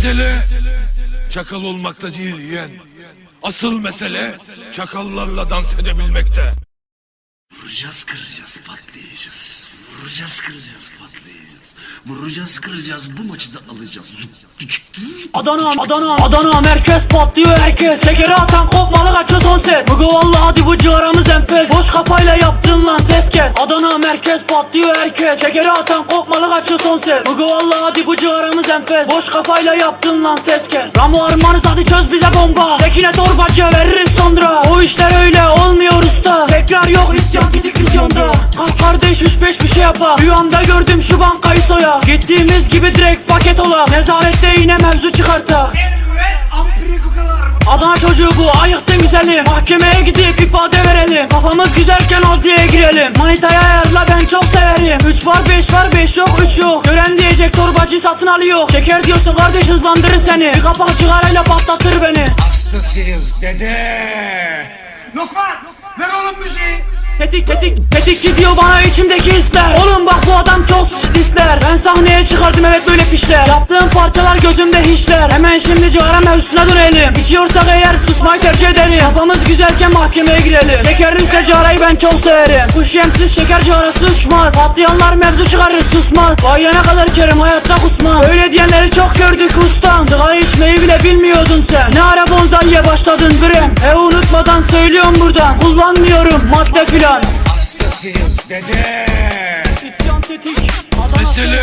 Mesele çakal olmakta değil yeğen. Asıl mesele çakallarla dans edebilmekte. Vuracağız kıracağız patlayacağız. Vuracağız kıracağız patlayacağız. Vuracağız kıracağız bu maçı da alacağız. Adana, Adana, Adana merkez patlıyor herkes Şekeri atan kopmalı kaçıyor son ses Bugü valla hadi bu ciğaramız enfes Boş kafayla yaptın lan ses kes Adana merkez patlıyor herkes Şekeri atan kopmalı kaçıyor ses. Bugü valla hadi bu ciğaramız enfes. Boş kafayla yaptın lan ses kes. Ramo armanız hadi çöz bize bomba. Tekine torbacıya veririz sonra. O işler öyle olmuyor usta. Tekrar yok isyan gidik vizyonda. Kalk kardeş üç beş bir şey yapa. Rüyamda gördüm şu bankayı soya. Gittiğimiz gibi direkt paket ola. Nezarette yine mevzu çıkarta. Adana çocuğu bu ayıktın güzelim Mahkemeye gidip ifade verelim. Kafamız güzelken adliyeye girelim. Manitaya ayarla ben çok severim 3 var 5 var 5 yok 3 yok. Gören diyecek torbacı satın alıyor. Şeker diyorsun kardeş hızlandırır seni. Bir kapak cigarayla patlatır beni. Hastasıyız dede. Lokman ver oğlum müziği. Tetik tetik tetikçi diyor bana içimdeki hisler. Oğlum bak bu adam çok disler Ben sahneye çıkardım evet böyle pişler. Yaptığım parçalar gözümde hiçler Hemen şimdi cigara mevzusuna dönelim. İçiyorsak eğer susmayı tercih edelim. Kafamız güzelken mahkemeye girelim. Şekerin üstüne cigarayı ben çok severim. Kuş yemsiz şeker cigarası uçmaz. Patlayanlar mevzu çıkarır susmaz. Bayana kadar içerim hayatta kusmam Öyle diyenleri çok gördük ustam. Sigara içmeyi bile bilmiyordun sen. Ne ara bonzaiye başladın birem E unutmadan söylüyorum buradan. Kullanmıyorum madde filan. Hastasıyız dede. İsyan tetik. Mesele